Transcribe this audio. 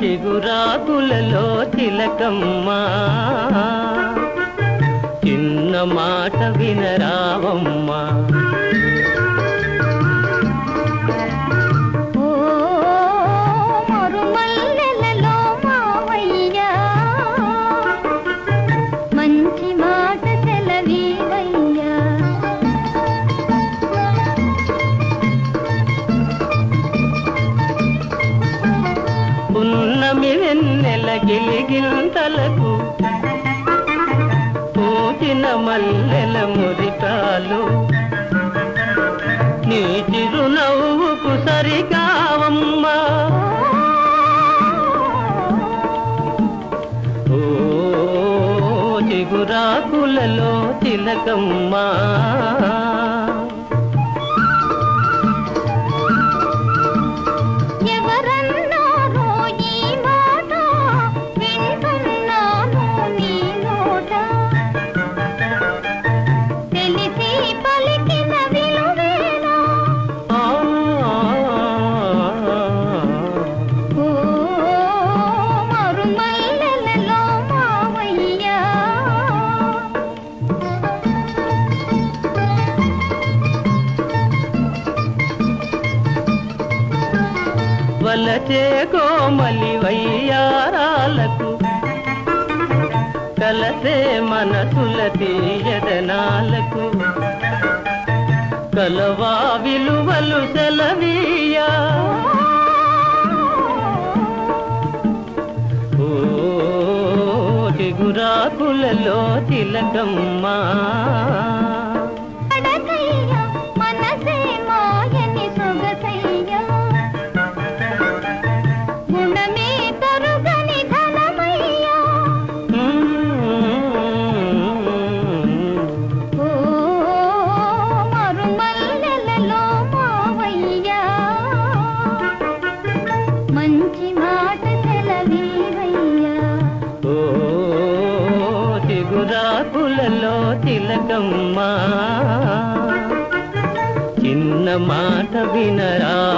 చిగురాకులలో తిలకమ్మా. గిలిగింతలకు పూచిన మల్లెల మురికాలు. నీ చిరునవ్వుకు సరికావమ్మా. ఓ చిగురాకులలో తిలకమ్మా. వలచే కోమలి వయ్యారాలకు కలసే మనసుల తీయదనాలకు కలవా విలువలు సెలవీయా. ఓ చిగురాకులలో తిలకమ్మా. తిలకమ్మా. చిన్న మాట వినరా